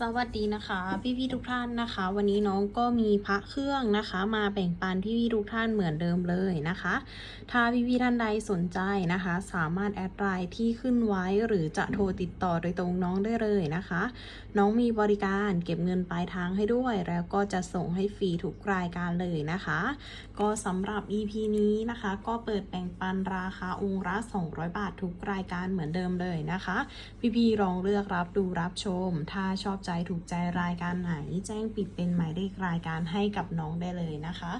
สวัสดีนะคะ พี่พี่ทุกท่านนะคะ วันนี้น้องก็มีพระเครื่องนะคะ มาแบ่งปันพี่พี่ทุกท่านเหมือนเดิมเลยนะคะ ถ้าพี่พี่ท่านใดสนใจนะคะ สามารถแอดไลน์ที่ขึ้นไว้หรือจะโทรติดต่อโดยตรงน้องได้เลยนะคะ น้องมีบริการเก็บเงินปลายทางให้ด้วย แล้วก็จะส่งให้ฟรีทุกรายการเลยนะคะ ก็สำหรับ EP นี้นะคะ ก็เปิดแบ่งปันราคาองค์ละ200 บาททุกรายการเหมือนเดิมเลยนะคะ พี่ๆลองเลือกรับดูรับชมถ้าชอบใจถูกใจรายการไหน แจ้งปิดเป็นหมายเลขรายการให้กับน้องได้เลยนะคะ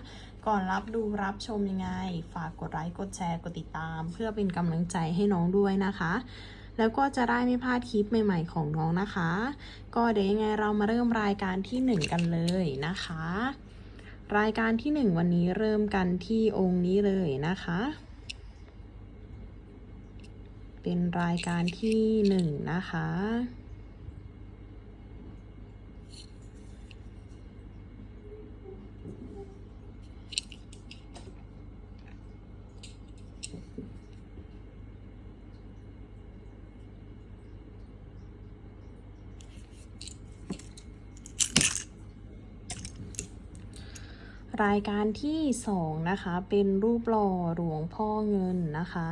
ก่อนรับดูรับชมยังไง ฝากกดไลค์กดแชร์กดติดตาม เพื่อเป็นกำลังใจให้น้องด้วยนะคะ แล้วก็จะได้ไม่พลาดคลิปใหม่ ๆ ของน้องนะคะ ก็เดี๋ยวยังไงเรามาเริ่มรายการที่ 1 กันเลยนะคะ รายการที่ 1 วันนี้เริ่มกันที่องค์นี้เลยนะคะเป็นรายการที่1นะคะ รายการที่2นะคะ เป็นรูปหล่อหลวงพ่อเงินนะคะ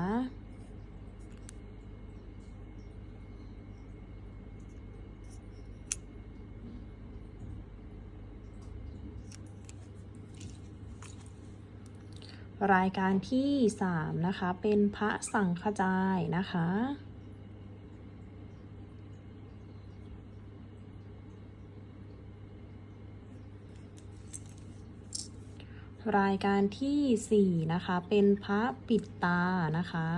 รายการที่3นะคะ เป็นพระสังฆจายนะคะ รายการที่ 4 นะคะ เป็นพระปิดตานะคะ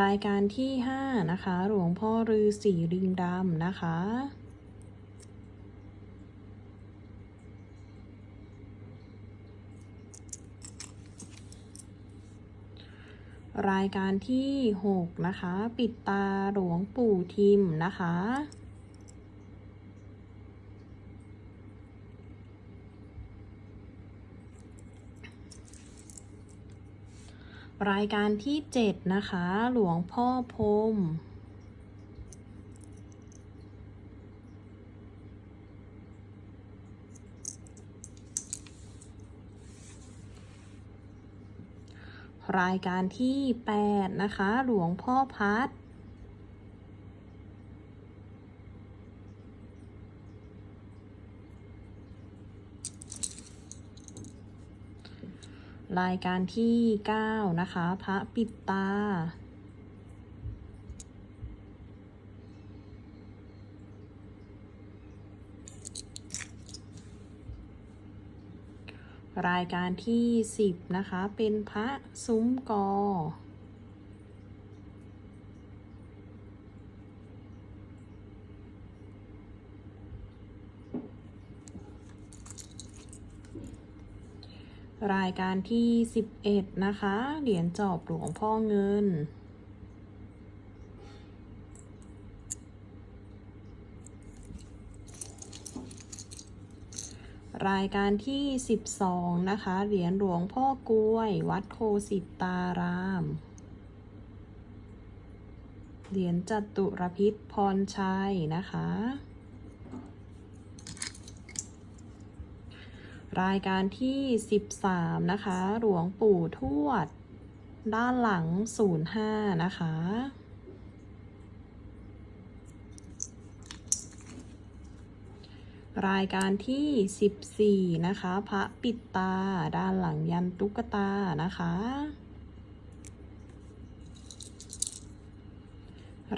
รายการที่ 5 นะคะ หลวงพ่อฤาษีลิงดำนะคะ รายการที่ 6 นะคะ ปิดตาหลวงปู่ทิมนะคะ รายการที่ 7 นะคะ หลวงพ่อพรม รายการที่ 8 นะคะ หลวงพ่อพัดรายการที่ 9 นะคะ พระปิดตา รายการที่ 10 นะคะ เป็นพระซุ้มกอ รายการที่ 11 นะคะ เหรียญจอบหลวงพ่อเงิน รายการที่ 12 นะคะ เหรียญหลวงพ่อกล้วย วัดโคสิตาราม เหรียญจตุรพิษพรชัยนะคะ รายการที่ 13 นะคะ หลวงปู่ทวด ด้านหลัง 05 นะคะ รายการที่ 14 นะคะ พระปิดตา ด้านหลังยันตุ๊กตานะคะ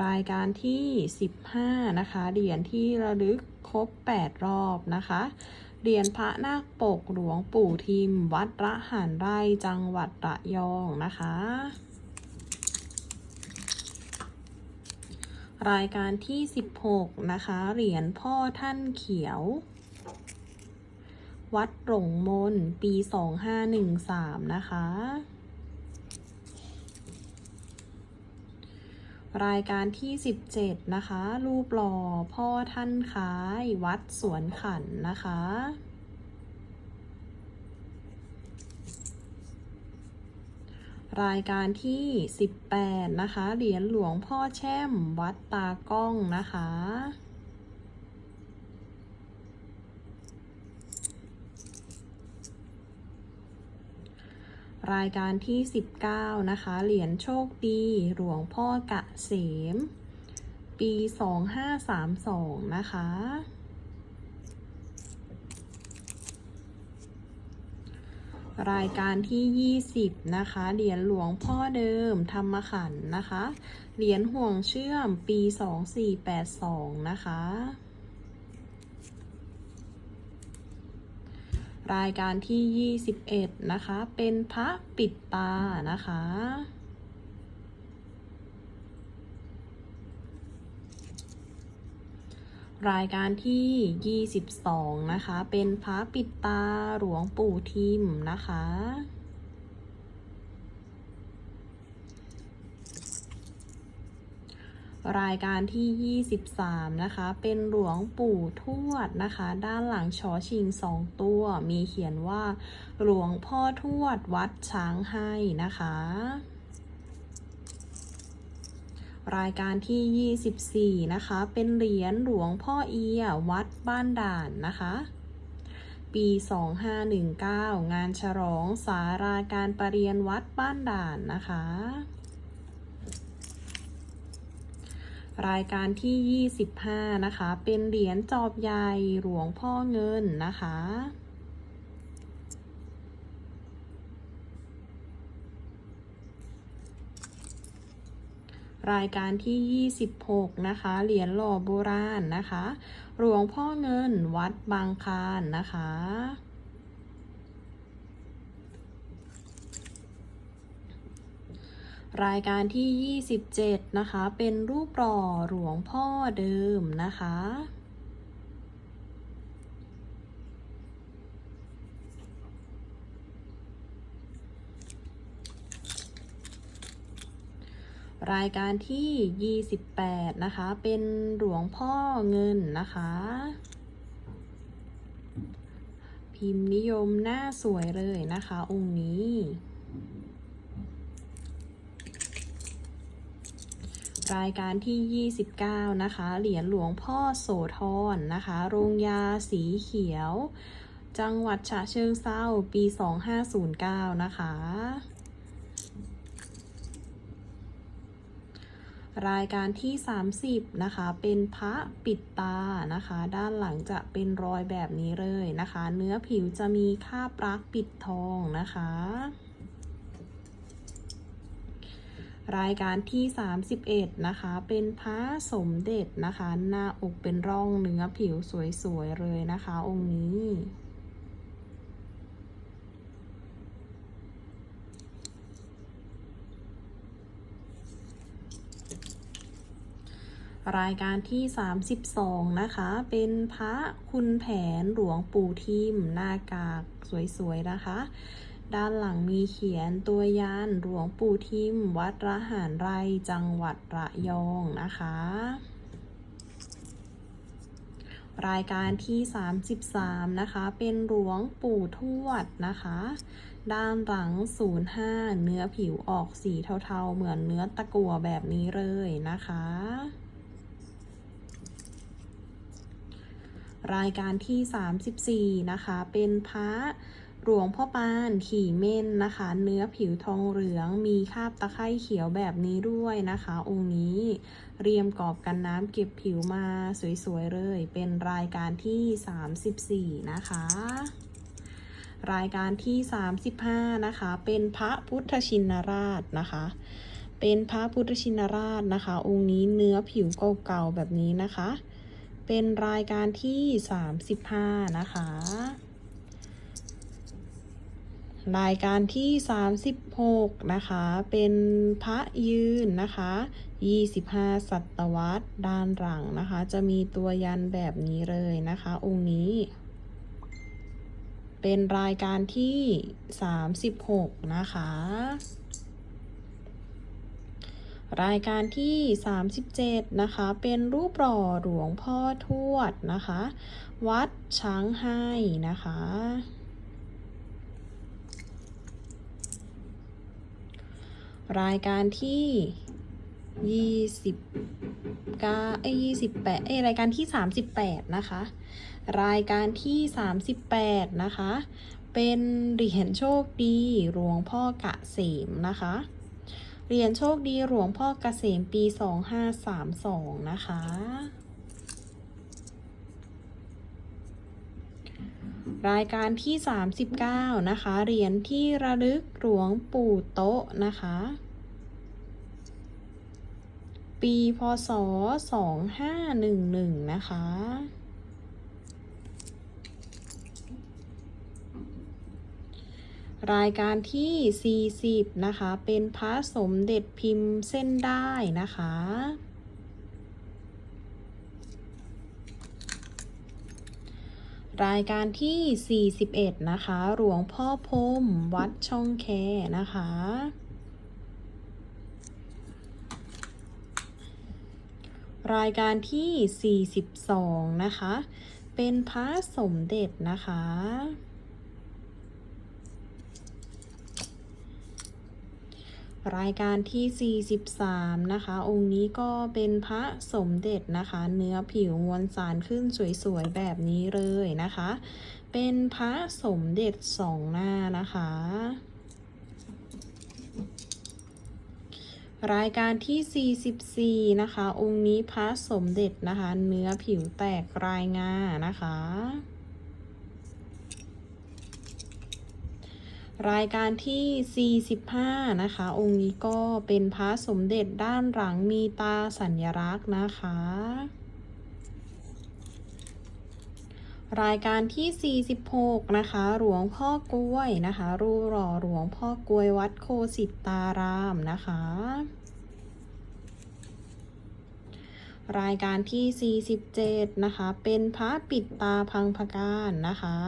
รายการที่ 15 นะคะ เหรียญที่ระลึกครบ 8 รอบนะคะ เหรียญพระนาคปกหลวงปู่ทิม วัดระหารไร่จังหวัดระยองนะคะ รายการที่ 16 นะคะ เหรียญพ่อท่านเขียว วัดหลงมน ปี 2513 นะคะ รายการที่ 17 นะคะ รูปหล่อพ่อท่านคล้าย วัดสวนขันนะคะ รายการที่ 18 นะคะ เหรียญหลวงพ่อแช่มวัดตากล้องนะคะ รายการที่ 19 นะคะ เหรียญโชคดีหลวงพ่อกะเสม ปี 2532 นะคะ รายการที่ 20 นะคะ เหรียญหลวงพ่อเดิม ธรรมขันธ์นะคะ เหรียญห่วงเชื่อมปี 2482 นะคะ รายการที่ 21 นะคะ เป็นพระปิดตานะคะ รายการที่ 22 นะคะ เป็นพระปิดตาหลวงปู่ทิมนะคะ รายการที่ 23 นะคะ เป็นหลวงปู่ทวดนะคะ ด้านหลังชอชิงสองตัว มีเขียนว่าหลวงพ่อทวดวัดช้างให้นะคะ รายการที่ 24 นะคะ เป็นเหรียญหลวงพ่อเอียวัดบ้านด่านนะคะ ปี 2519 งานฉลองสาราการประเรียนวัดบ้านด่านนะคะ รายการที่ 25 นะคะ เป็นเหรียญจอบใหญ่หลวงพ่อเงินนะคะ รายการที่ 26 นะคะ เหรียญหล่อโบราณนะคะ หลวงพ่อเงินวัดบางคานนะคะ รายการที่ 27 นะคะ เป็นรูปหล่อหลวงพ่อเดิมนะคะ รายการที่ 28 นะคะ เป็นหลวงพ่อเงินนะคะ พิมพ์นิยมหน้าสวยเลยนะคะ องค์นี้ รายการที่ 29 นะคะ เหรียญหลวงพ่อโสธรนะคะ โรงยาสีเขียว จังหวัดฉะเชิงเซาปี 2509 นะคะ รายการที่ 30 นะคะ เป็นพระปิดตานะคะ ด้านหลังจะเป็นรอยแบบนี้เลยนะคะ เนื้อผิวจะมีคราบรักปิดทองนะคะ รายการที่ 31 นะคะ เป็นพระสมเด็จนะคะ หน้าอกเป็นร่องเนื้อผิวสวยๆเลยนะคะ องค์นี้ รายการที่ 32 นะคะ เป็นพระคุณแผนหลวงปู่ทิม หน้ากากสวยๆ นะคะ ด้านหลังมีเขียนตัวยานหลวงปู่ทิม วัดระหารไรจังหวัดระยองนะคะ รายการที่ 33 นะคะ เป็นหลวงปู่ทวดนะคะด้านหลัง 05 เนื้อผิวออกสีเทาๆ เหมือนเนื้อตะกั่วแบบนี้เลยนะคะ รายการที่ 34 นะคะ เป็นพระหลวงพ่อปานขี่เม่นนะคะ เนื้อผิวทองเหลืองมีคาบตะไคร่เขียวแบบนี้ด้วยนะคะ องค์นี้เรียมกรอบกันน้ำเก็บผิวมาสวยๆเลย เป็นรายการที่ 34 นะคะ รายการที่ 35 นะคะ เป็นพระพุทธชินราชนะคะ เป็นพระพุทธชินราชนะคะ องค์นี้เนื้อผิวเก่าๆแบบนี้นะคะ เป็นรายการที่ 35 นะคะ รายการที่ 36 นะคะ เป็นพระยืนนะคะ 25ศตวรรษด้านหลังนะคะ จะมีตัวยันแบบนี้เลยนะคะ องค์นี้เป็นรายการที่ 36 นะคะ รายการที่ 37 นะคะ เป็นรูปหล่อหลวงพ่อทวดนะคะ วัดช้างให้นะคะ รายการที่ยี่สิบเก้าเอ้ยี่สิบแปดเอ้รายการที่สามสิบแปดนะคะ รายการที่สามสิบแปดนะคะ เป็นเหรียญโชคดีหลวงพ่อกะเสมนะคะ เหรียญโชคดีหลวงพ่อกเกษมปีสองห้าสามสองนะคะ รายการที่ 39 นะคะ เหรียญที่ระลึกหลวงปู่โต๊ะนะคะ ปีพศ 2511 นะคะ รายการที่ 40 นะคะ เป็นพระสมเด็จพิมพ์เส้นได้นะคะ รายการที่ 41 นะคะ หลวงพ่อพมวัดช่องแคนะคะ รายการที่ 42 นะคะ เป็นพระสมเด็จนะคะ รายการที่ 43 นะคะ องค์นี้ก็เป็นพระสมเด็จนะคะ เนื้อผิวมวลสารขึ้นสวยๆ แบบนี้เลยนะคะ เป็นพระสมเด็จสองหน้านะคะ รายการที่ 44 นะคะ องค์นี้พระสมเด็จนะคะ เนื้อผิวแตกรายงานะคะ รายการที่ 45 นะคะ องค์นี้ก็เป็นพระสมเด็จด้านหลังมีตาสัญลักษณ์นะคะ รายการที่ 46 นะคะ หลวงพ่อกล้วยนะคะ รูปหล่อหลวงพ่อกล้วยวัดโคสิตารามนะคะ รายการที่ 47 นะคะ เป็นพระปิดตาพังพการนะคะ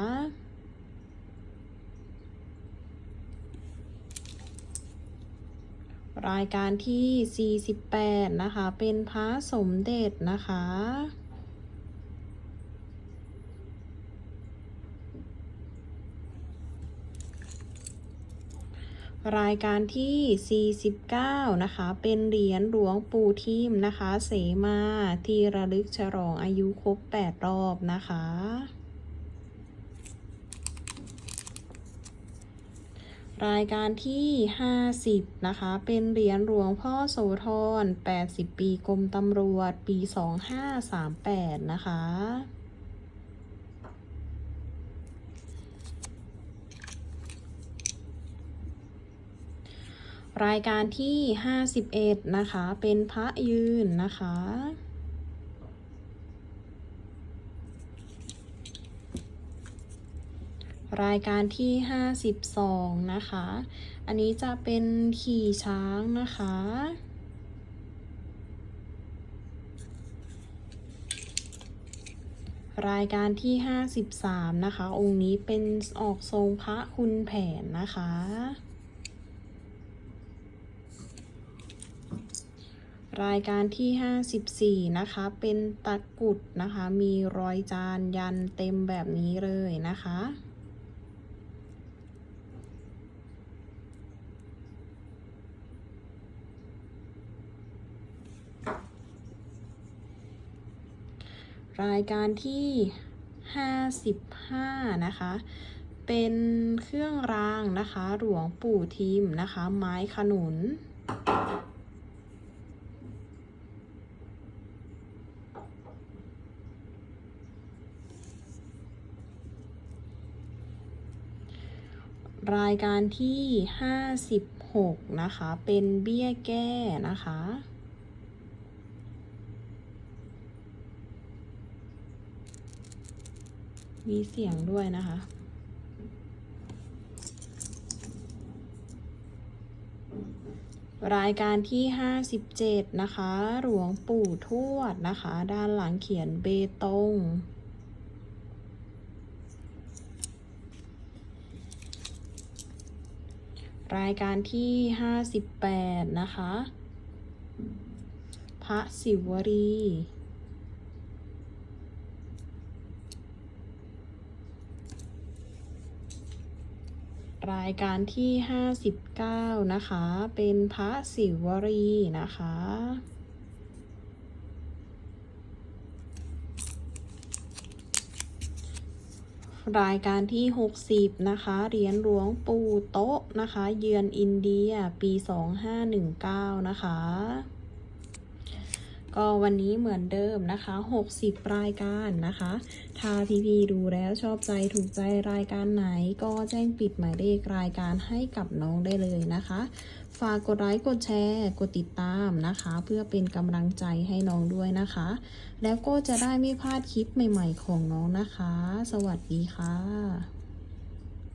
รายการที่ 48 นะคะ เป็นพระสมเด็จนะคะ รายการที่ 49 นะคะ เป็นเหรียญหลวงปู่ทิมนะคะ เสมาที่ระลึกฉลองอายุครบ 8 รอบนะคะ รายการที่ 50 นะคะ เป็นเหรียญหลวงพ่อโสธร 80 ปีกรมตำรวจ ปี 2538 นะคะ รายการที่ 51 นะคะ เป็นพระยืนนะคะ รายการที่ 52 นะคะ อันนี้จะเป็นขี่ช้างนะคะ รายการที่ 53 นะคะ องค์นี้เป็นออกทรงพระคุณแผนนะคะ รายการที่ 54 นะคะ เป็นตะกุดนะคะ มีรอยจานยันเต็มแบบนี้เลยนะคะ รายการที่ 55 นะคะ เป็นเครื่องรางนะคะ หลวงปู่ทิมนะคะ ไม้ขนุน รายการที่ 56 นะคะ เป็นเบี้ยแก้นะคะ มีเสียงด้วยนะคะ รายการที่ 57 นะคะ หลวงปู่ทวดนะคะ ด้านหลังเขียนเบตงรายการที่ 58 นะคะ พระศิวรี รายการที่ 59 นะคะ เป็นพระศิวรีนะคะ รายการที่ 60 นะคะ เหรียญหลวงปู่โต๊ะนะคะ เยือนอินเดียปี 2519 นะคะ ก็วันนี้เหมือนเดิมนะคะ 60 รายการนะคะ ถ้าพี่พีดูแล้วชอบใจถูกใจรายการไหน ก็แจ้งปิดหมายเลขรายการให้กับน้องได้เลยนะคะ ฝากกดไลค์กดแชร์ กดติดตามนะคะ เพื่อเป็นกำลังใจให้น้องด้วยนะคะ แล้วก็จะได้ไม่พลาดคลิปใหม่ๆของน้องนะคะ สวัสดีค่ะ